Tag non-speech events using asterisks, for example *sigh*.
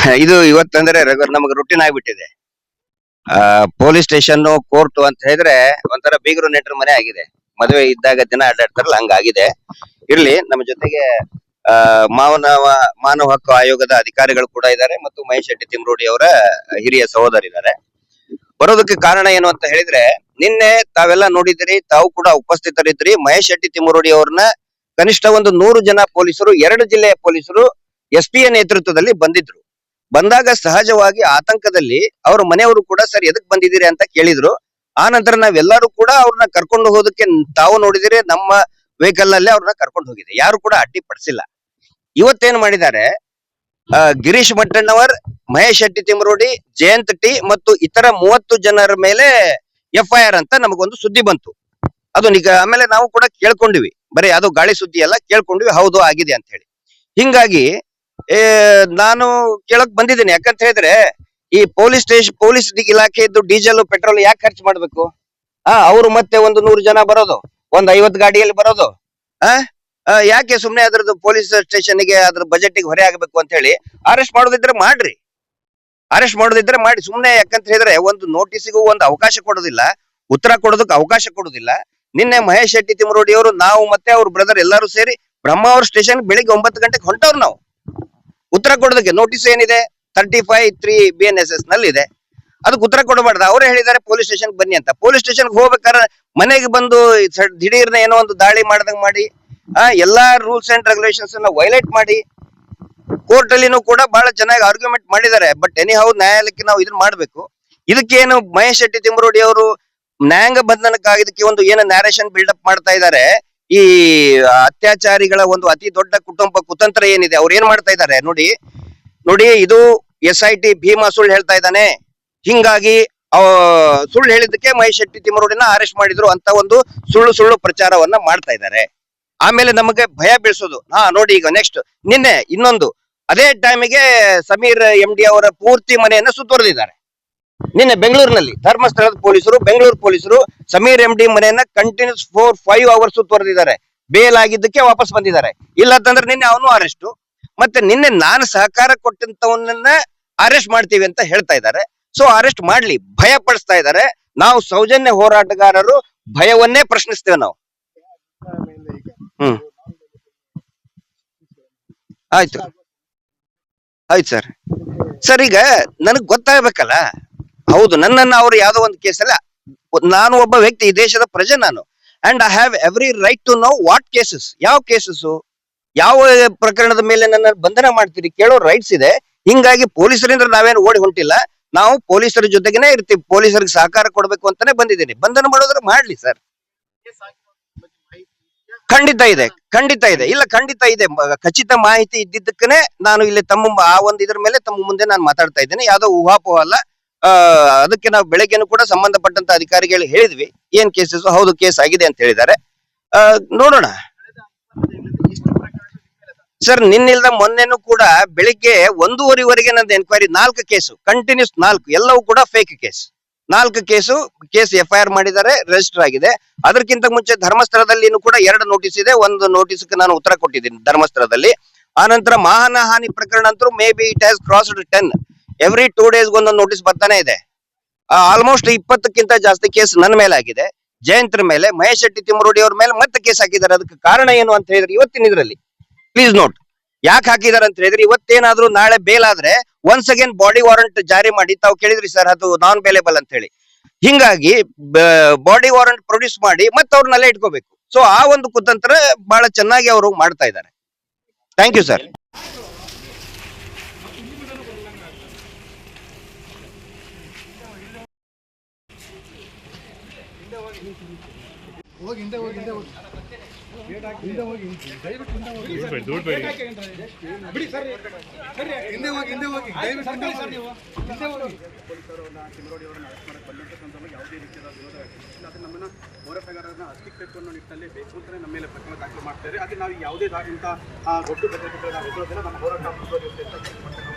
*laughs* ಇದು ಇವತ್ತಂದ್ರೆ ರೆಗ್ಯುಲರ್ ನಮಗೆ ರುಟೀನ್ ಆ ಪೊಲೀಸ್ ಸ್ಟೇಷನ್ ಕೋರ್ಟ್ ಅಂತ ಹೇಳಿದ್ರೆ ಒಂಥರ ಬೀಗರು ನೆಟ್ರ ಮನೆ ಆಗಿದೆ. ಮದುವೆ ಇದ್ದಾಗ ದಿನ ಅಡ್ಡಾಡ್ತಾರಲ್ಲ, ಹಂಗಾಗಿದೆ. ಇರ್ಲಿ, ನಮ್ಮ ಜೊತೆಗೆ ಮಾನವ ಮಾನವ ಹಕ್ಕು ಆಯೋಗದ ಅಧಿಕಾರಿಗಳು ಕೂಡ ಇದ್ದಾರೆ ಮತ್ತು ಮಹೇಶ್ ಶೆಟ್ಟಿ ತಿಮ್ರೋಡಿ ಅವರ ಹಿರಿಯ ಸಹೋದರಿದ್ದಾರೆ. ಬರೋದಕ್ಕೆ ಕಾರಣ ಏನು ಅಂತ ಹೇಳಿದ್ರೆ, ನಿನ್ನೆ ತಾವೆಲ್ಲ ನೋಡಿದ್ರಿ ತಾವು ಕೂಡ ಉಪಸ್ಥಿತರಿದ್ರಿ ಮಹೇಶ್ ಶೆಟ್ಟಿ ತಿಮ್ರೋಡಿ ಅವ್ರನ್ನ ಕನಿಷ್ಠ ಒಂದು ನೂರು ಜನ ಪೊಲೀಸರು, ಎರಡು ಜಿಲ್ಲೆಯ ಪೊಲೀಸರು ಎಸ್ ಪಿಯ ನೇತೃತ್ವದಲ್ಲಿ ಬಂದಿದ್ರು. ಬಂದಾಗ ಸಹಜವಾಗಿ ಆತಂಕದಲ್ಲಿ ಅವ್ರ ಮನೆಯವರು ಕೂಡ ಸರ್ ಎದಕ್ ಬಂದಿದ್ದೀರಿ ಅಂತ ಕೇಳಿದ್ರು. ಆ ನಂತರ ನಾವೆಲ್ಲರೂ ಕೂಡ ಅವ್ರನ್ನ ಕರ್ಕೊಂಡು ಹೋದಕ್ಕೆ ತಾವು ನೋಡಿದಿರಿ, ನಮ್ಮ ವೆಹಿಕಲ್ನಲ್ಲಿ ಅವ್ರನ್ನ ಕರ್ಕೊಂಡು ಹೋಗಿದೆ. ಯಾರು ಕೂಡ ಅಡ್ಡಿ ಪಡಿಸಿಲ್ಲ. ಇವತ್ತೇನ್ ಮಾಡಿದ್ದಾರೆ? ಗಿರೀಶ್ ಮಟ್ಟಣ್ಣವರ್, ಮಹೇಶ್ ಶೆಟ್ಟಿ ತಿಮರೋಡಿ, ಜಯಂತ್ ಟಿ ಮತ್ತು ಇತರ ಮೂವತ್ತು ಜನರ ಮೇಲೆ ಎಫ್ ಐ ಆರ್ ಅಂತ ನಮಗೊಂದು ಸುದ್ದಿ ಬಂತು. ಅದು ನಿಗ ಆಮೇಲೆ ನಾವು ಕೂಡ ಕೇಳ್ಕೊಂಡಿವಿ. ಬರೀ ಅದು ಗಾಳಿ ಸುದ್ದಿ ಎಲ್ಲ ಕೇಳ್ಕೊಂಡ್ವಿ. ಹೌದು, ಆಗಿದೆ ಅಂತ ಹೇಳಿ. ಹಿಂಗಾಗಿ ಏ, ನಾನು ಕೇಳಕ್ ಬಂದಿದ್ದೀನಿ. ಯಾಕಂತ ಹೇಳಿದ್ರೆ ಈ ಪೊಲೀಸ್ ಸ್ಟೇಷನ್ ಪೊಲೀಸ್ ಇಲಾಖೆದ್ದು ಡೀಸೆಲ್ ಪೆಟ್ರೋಲ್ ಯಾಕೆ ಖರ್ಚು ಮಾಡ್ಬೇಕು? ಆ ಅವ್ರು ಮತ್ತೆ ಒಂದು ನೂರು ಜನ ಬರೋದು ಒಂದ್ ಐವತ್ ಗಾಡಿಯಲ್ಲಿ ಬರೋದು. ಆ ಯಾಕೆ ಸುಮ್ನೆ ಅದ್ರದ್ದು ಪೊಲೀಸ್ ಸ್ಟೇಷನ್ಗೆ ಅದ್ರ ಬಜೆಟ್ಗೆ ಹೊರೆ ಆಗ್ಬೇಕು ಅಂತ ಹೇಳಿ ಅರೆಸ್ಟ್ ಮಾಡೋದಿದ್ರೆ ಮಾಡ್ರಿ. ಅರೆಸ್ಟ್ ಮಾಡೋದಿದ್ರೆ ಮಾಡಿ. ಸುಮ್ನೆ ಯಾಕಂತ ಹೇಳಿದ್ರೆ ಒಂದು ನೋಟಿಸ್ಗೂ ಒಂದು ಅವಕಾಶ ಕೊಡೋದಿಲ್ಲ ಉತ್ತರ ಕೊಡೋದಕ್ಕೆ ಅವಕಾಶ ಕೊಡೋದಿಲ್ಲ. ನಿನ್ನೆ ಮಹೇಶ್ ಶೆಟ್ಟಿ ತಿಮರೋಡಿ ಅವರು ನಾವು ಮತ್ತೆ ಅವ್ರ ಬ್ರದರ್ ಎಲ್ಲರೂ ಸೇರಿ ಬ್ರಹ್ಮಾವರ್ ಸ್ಟೇಷನ್ ಬೆಳಿಗ್ಗೆ ಒಂಬತ್ತು ಗಂಟೆಗೆ ಹೊಂಟವ್ರು ನಾವು. ಉತ್ತರ ಕೊಡೋದಕ್ಕೆ ನೋಟಿಸ್ ಏನಿದೆ? Thirty five three B N S ಎಸ್ನಲ್ಲಿ ಇದೆ ಅದಕ್ಕೆ ಉತ್ತರ ಕೊಡಬಾರ್ದು. ಅವರೇ ಹೇಳಿದ್ದಾರೆ ಪೊಲೀಸ್ ಸ್ಟೇಷನ್ ಬನ್ನಿ ಅಂತ. ಪೊಲೀಸ್ ಸ್ಟೇಷನ್ ಹೋಗ್ಬೇಕಾದ್ರೆ ಮನೆಗೆ ಬಂದು ದಿಢೀರ್ನ ಏನೋ ಒಂದು ದಾಳಿ ಮಾಡ್ದಂಗ್ ಮಾಡಿ ಎಲ್ಲಾ ರೂಲ್ಸ್ ಅಂಡ್ ರೆಗ್ಯುಲೇಷನ್ಸ್ ಅನ್ನ ವೈಲೇಟ್ ಮಾಡಿ ಕೋರ್ಟ್ ಅಲ್ಲಿನೂ ಕೂಡ ಬಹಳ ಚೆನ್ನಾಗಿ ಆರ್ಗ್ಯುಮೆಂಟ್ ಮಾಡಿದ್ದಾರೆ. ಬಟ್ ಎನಿ ಹೌ ನ್ಯಾಯಾಲಯಕ್ಕೆ ನಾವು ಇದನ್ನ ಮಾಡ್ಬೇಕು. ಇದಕ್ಕೇನು ಮಹೇಶ್ ಶೆಟ್ಟಿ ತಿಮ್ಮರೋಡಿ ಅವರು ನ್ಯಾಯಾಂಗ ಬಂಧನಕ್ಕಾಗಿದ್ದಕ್ಕೆ ಒಂದು ಏನು ನ್ಯಾರೇಷನ್ ಬಿಲ್ಡಪ್ ಮಾಡ್ತಾ ಇದ್ದಾರೆ. ಈ ಅತ್ಯಾಚಾರಿಗಳ ಒಂದು ಅತಿ ದೊಡ್ಡ ಕುಟುಂಬ ಕುತಂತ್ರ ಏನಿದೆ, ಅವ್ರು ಏನ್ ಮಾಡ್ತಾ ಇದ್ದಾರೆ ನೋಡಿ ನೋಡಿ ಇದು ಎಸ್ ಐ ಟಿ ಭೀಮಾ ಸುಳ್ಳು ಹೇಳ್ತಾ ಇದ್ದಾನೆ. ಹಿಂಗಾಗಿ ಸುಳ್ಳು ಹೇಳಿದ್ದಕ್ಕೆ ಮಹೇಶ್ ಶೆಟ್ಟಿ ತಿಮರೋಡಿನ ಅರೆಸ್ಟ್ ಮಾಡಿದ್ರು ಅಂತ ಒಂದು ಸುಳ್ಳು ಸುಳ್ಳು ಪ್ರಚಾರವನ್ನ ಮಾಡ್ತಾ ಇದ್ದಾರೆ. ಆಮೇಲೆ ನಮಗೆ ಭಯ ಬೀಳ್ಸೋದು. ಹಾ, ನೋಡಿ ಈಗ ನೆಕ್ಸ್ಟ್ ನಿನ್ನೆ ಇನ್ನೊಂದು, ಅದೇ ಟೈಮಿಗೆ ಸಮೀರ್ ಎಂ ಡಿ ಅವರ ಪೂರ್ತಿ ಮನೆಯನ್ನ ಸುತ್ತುವರೆದಿದ್ದಾರೆ ನಿನ್ನೆ ಬೆಂಗಳೂರಿನಲ್ಲಿ ಧರ್ಮಸ್ಥಳದ ಪೊಲೀಸರು, ಬೆಂಗಳೂರು ಪೊಲೀಸರು ಸಮೀರ್ ಎಂ ಡಿ ಮನೆಯನ್ನ ಕಂಟಿನ್ಯೂಸ್ ಫೋರ್ ಫೈವ್ ಅವರ್ಸ್ ತೊರೆದಿದ್ದಾರೆ. ಬೇಲ್ ಆಗಿದ್ದಕ್ಕೆ ವಾಪಸ್ ಬಂದಿದ್ದಾರೆ. ಇಲ್ಲ ಅಂತಂದ್ರೆ ನಿನ್ನೆ ಅವನು ಅರೆಸ್ಟ್ ಮತ್ತೆ ನಿನ್ನೆ ನಾನು ಸಹಕಾರ ಕೊಟ್ಟಂತವನ್ನ ಅರೆಸ್ಟ್ ಮಾಡ್ತೀವಿ ಅಂತ ಹೇಳ್ತಾ ಇದ್ದಾರೆ. ಸೊ ಅರೆಸ್ಟ್ ಮಾಡ್ಲಿ, ಭಯ ಪಡಿಸ್ತಾ ಇದ್ದಾರೆ. ನಾವು ಸೌಜನ್ಯ ಹೋರಾಟಗಾರರು, ಭಯವನ್ನೇ ಪ್ರಶ್ನಿಸ್ತೇವೆ ನಾವು. ಹ್ಮ್. ಆಯ್ತು. ಆಯ್ತು ಸರ್. ಸರ್, ಈಗ ನನಗ್ ಗೊತ್ತಾಗ್ಬೇಕಲ್ಲ? ಹೌದು, ನನ್ನನ್ನ ಅವರು ಯಾವುದೋ ಒಂದು ಕೇಸಲ್ಲ ನಾನು ಒಬ್ಬ ವ್ಯಕ್ತಿ, ಈ ದೇಶದ ಪ್ರಜೆ ನಾನು. And I have every right to know what cases ಯಾವ ಕೇಸಸ್ ಯಾವ ಪ್ರಕರಣದ ಮೇಲೆ ನನ್ನ ಬಂಧನ ಮಾಡ್ತೀರಿ, ಕೇಳೋ ರೈಟ್ಸ್ ಇದೆ. ಹಿಂಗಾಗಿ ಪೊಲೀಸರಿಂದ ನಾವೇನು ಓಡಿ ಹೊಂಟಿಲ್ಲ. ನಾವು ಪೊಲೀಸರ ಜೊತೆಗೇನೆ ಇರ್ತೀವಿ, ಪೊಲೀಸರಿಗೆ ಸಹಕಾರ ಕೊಡಬೇಕು ಅಂತಾನೆ ಬಂದಿದ್ದೀನಿ. ಬಂಧನ ಮಾಡೋದ್ರೆ ಮಾಡ್ಲಿ ಸರ್ ಖಂಡಿತ ಇದೆ ಖಂಡಿತ ಇದೆ. ಇಲ್ಲ, ಖಂಡಿತ ಇದೆ. ಖಚಿತ ಮಾಹಿತಿ ಇದ್ದಿದ್ದಕ್ಕನೆ ನಾನು ಇಲ್ಲಿ ತಮ್ಮ ಆ ಒಂದು ಇದ್ರ ಮೇಲೆ ತಮ್ಮ ಮುಂದೆ ನಾನು ಮಾತಾಡ್ತಾ ಇದ್ದೇನೆ. ಯಾವುದೋ ಊಹಾಪೋಹ ಅಲ್ಲ. ಅದಕ್ಕೆ ನಾವು ಬೆಳಗ್ಗೆನೂ ಕೂಡ ಸಂಬಂಧಪಟ್ಟಂತ ಅಧಿಕಾರಿಗಳು ಹೇಳಿದ್ವಿ. ಏನ್ ಕೇಸಸ್ ಹೌದು ಕೇಸ್ ಆಗಿದೆ ಅಂತ ಹೇಳಿದ್ದಾರೆ. ನೋಡೋಣ. ಸರ್ ನಿನ್ನಿಲ್ದ ಮೊನ್ನೆನೂ ಕೂಡ ಬೆಳಿಗ್ಗೆ ಒಂದೂವರೆವರೆಗೆ ನಂದು ಎನ್ಕ್ವೈರಿ ನಾಲ್ಕು ಕೇಸು ಕಂಟಿನ್ಯೂಸ್ ನಾಲ್ಕು, ಎಲ್ಲವೂ ಕೂಡ ಫೇಕ್ ಕೇಸ್ ನಾಲ್ಕು case case F I R ಮಾಡಿದ್ದಾರೆ ರಿಜಿಸ್ಟರ್ ಆಗಿದೆ. ಅದಕ್ಕಿಂತ ಮುಂಚೆ ಧರ್ಮಸ್ಥಳದಲ್ಲಿನೂ ಕೂಡ ಎರಡು ನೋಟಿಸ್ ಇದೆ. ಒಂದು ನೋಟಿಸ್ಗೆ ನಾನು ಉತ್ತರ ಕೊಟ್ಟಿದ್ದೀನಿ ಧರ್ಮಸ್ಥಳದಲ್ಲಿ. ಆನಂತರ ಮಾನಹಾನಿ ಪ್ರಕರಣ ಅಂತೂ maybe it has crossed ten every two days ಒಂದೊಂದು ನೋಟಿಸ್ ಬರ್ತಾನೆ ಇದೆ. ಆಲ್ಮೋಸ್ಟ್ ಇಪ್ಪತ್ತಕ್ಕಿಂತ ಜಾಸ್ತಿ ಕೇಸ್ ನನ್ನ ಮೇಲೆ ಆಗಿದೆ ಜಯಂತ್ರ ಮೇಲೆ, ಮಹೇಶ್ ಶೆಟ್ಟಿ, ತಿಮ್ಮರೋಡಿ ಅವ್ರ ಮೇಲೆ ಮತ್ತೆ ಕೇಸ್ ಹಾಕಿದ್ದಾರೆ. ಅದಕ್ಕೆ ಕಾರಣ ಏನು ಅಂತ ಹೇಳಿದ್ರೆ ಇವತ್ತಿನ ಇದರಲ್ಲಿ. ಪ್ಲೀಸ್ ನೋಟ್ ಯಾಕೆ ಹಾಕಿದಾರೆ ಅಂತ ಹೇಳಿದ್ರೆ ಇವತ್ತೇನಾದ್ರೂ ನಾಳೆ ಬೇಲ್ ಆದ್ರೆ ಒನ್ಸ್ ಅಗೇನ್ ಬಾಡಿ ವಾರಂಟ್ ಜಾರಿ ಮಾಡಿ, ತಾವು ಕೇಳಿದ್ರಿ ಸರ್ ಅದು ನಾನ್ ಬೇಲೇಬಲ್ ಅಂತ ಹೇಳಿ. ಹಿಂಗಾಗಿ ಬಾಡಿ ವಾರಂಟ್ ಪ್ರೊಡ್ಯೂಸ್ ಮಾಡಿ ಮತ್ತೆ ಅವ್ರನ್ನೆಲ್ಲ ಇಟ್ಕೋಬೇಕು. ಸೊ ಆ ಒಂದು ಕುತಂತ್ರ ಬಹಳ ಚೆನ್ನಾಗಿ ಅವರು ಮಾಡ್ತಾ ಇದ್ದಾರೆ. ಥ್ಯಾಂಕ್ ಯು ಸರ್ ಹೋಗಿ ಹಿಂದೆ ಹೋಗಿ ಹಿಂದೆ ಹೋಗಿ. ಹಿಂದೆ ಹೋಗಿ ದಯವಿಟ್ಟು ಹಿಂದೆ ಹೋಗಿ. ಬಿಡಿ ಸರ್ ಸರಿ. ಹಿಂದೆ ಹೋಗಿ ಹಿಂದೆ ಹೋಗಿ. ದಯವಿಟ್ಟು ಹಿಂದೆ ಹೋಗಿ. ಹಿಂದೆ ಹೋಗಿ. ಅದು ನಮ್ಮನ್ನ ಹೋರಾಟಗಾರರನ್ನ ಹತ್ತಿಕ್ಕಬೇಕು ಅನ್ನೋ ನಿಟ್ಟಿನಲ್ಲಿ ಬೇಕು ಅಂತಲೇ ನಮ್ಮ ಮೇಲೆ ಪ್ರಕರಣ ದಾಖಲು ಮಾಡ್ತಾರೆ ಆದರೆ ನಾವು ಯಾವುದೇ ಇಂಥ ದೊಡ್ಡ ಬೆದರಿಕೆಗಳನ್ನ ಎದುರೋದಿಲ್ಲ ನಮ್ಮ ಹೋರಾಟ ಮುಂದುವರಿಯುತ್ತೆ ಅಂತ